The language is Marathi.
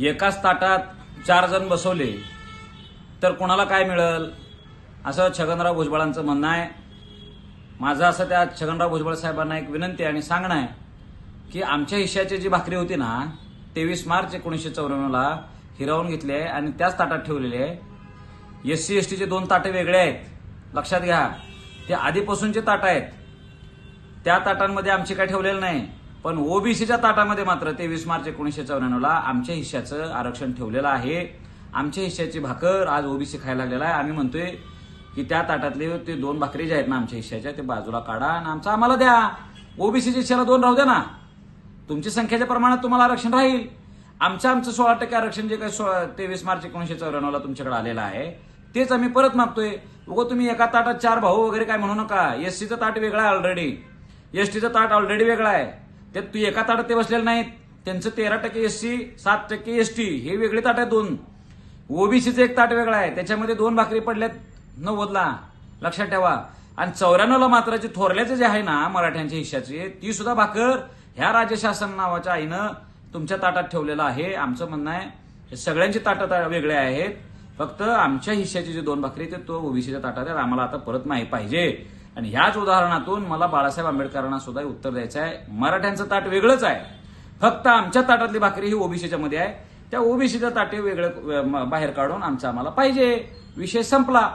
एकाच ताटात चार जण बसवले तर कोणाला काय मिळेल? असं छगनराव भुजबळांचं म्हणणं आहे. माझं असं त्या छगनराव भुजबळ साहेबांना एक विनंती आणि सांगणं आहे की आमच्या हिश्याची जी भाकरी होती ना तेवीस मार्च एकोणीसशे चौऱ्याण्णवला हिरावून घेतली आहे आणि त्याच ताटात ठेवलेली आहे. एस सी एस टीचे दोन ताटे वेगळे आहेत. लक्षात घ्या ते आधीपासूनचे ताट आहेत. त्या ताटांमध्ये आमची काय ठेवलेलं नाही. पण ओबीसीच्या ताटामध्ये मात्र तेवीस मार्च एकोणीसशे चौऱ्याण्णवला आमच्या हिश्श्याचं आरक्षण ठेवलेलं आहे. आमच्या हिश्श्याची भाकर आज ओबीसी खायला लागलेला आहे. आम्ही म्हणतोय की त्या ताटातले ते दोन भाकरी ज्या आहेत ना आमच्या हिश्श्याच्या ते बाजूला काढा आणि आमचं आम्हाला द्या. ओबीसीच्या हिश्श्याला दोन राहू द्या ना. तुमची संख्येच्या प्रमाणात तुम्हाला आरक्षण राहील. आमचं आमचं सोळा टक्के आरक्षण जे काही तेवीस मार्च एकोणीसशे चौऱ्याण्णवला तुमच्याकडे आलेलं आहे तेच आम्ही परत मागतोय. उगं तुम्ही एका ताटात चार भाऊ वगैरे काय म्हणू नका. एससीचं ताट वेगळं आहे ऑलरेडी एसटीचं ताट ऑलरेडी वेगळं आहे. ते तू एका ताटात ते बसलेले नाहीत. त्यांचं तेरा टक्के एससी सात टक्के एसटी हे वेगळे ताट आहेत दोन. ओबीसीचं एक ताट वेगळं आहे. त्याच्यामध्ये दोन भाकरी पडल्यात नव्वदला. लक्षात ठेवा. आणि चौऱ्याण्णवला मात्र जे थोरल्याचे जे आहे ना मराठ्यांच्या हिश्श्याचे ती सुद्धा भाकर ह्या राज्य शासन नावाच्या आईनं तुमच्या ताटात ठेवलेलं आहे. आमचं म्हणणं आहे हे सगळ्यांची ताटं वेगळे आहेत. फक्त आमच्या हिश्श्याची जी दोन भाकरी ते तो ओबीसीच्या ताटात आहेत आम्हाला आता परत नाही पाहिजे. आणि ह्याच उदाहरणातून मला बाळासाहेब आंबेडकरांना सुद्धा उत्तर द्यायचं आहे. मराठ्यांचं ताट वेगळंच आहे. फक्त आमच्या ताटातली भाकरी ही ओबीसीच्या मध्ये आहे. त्या ओबीसीचं ताटे वेगळं बाहेर काढून आमचं आम्हाला पाहिजे. विषय संपला.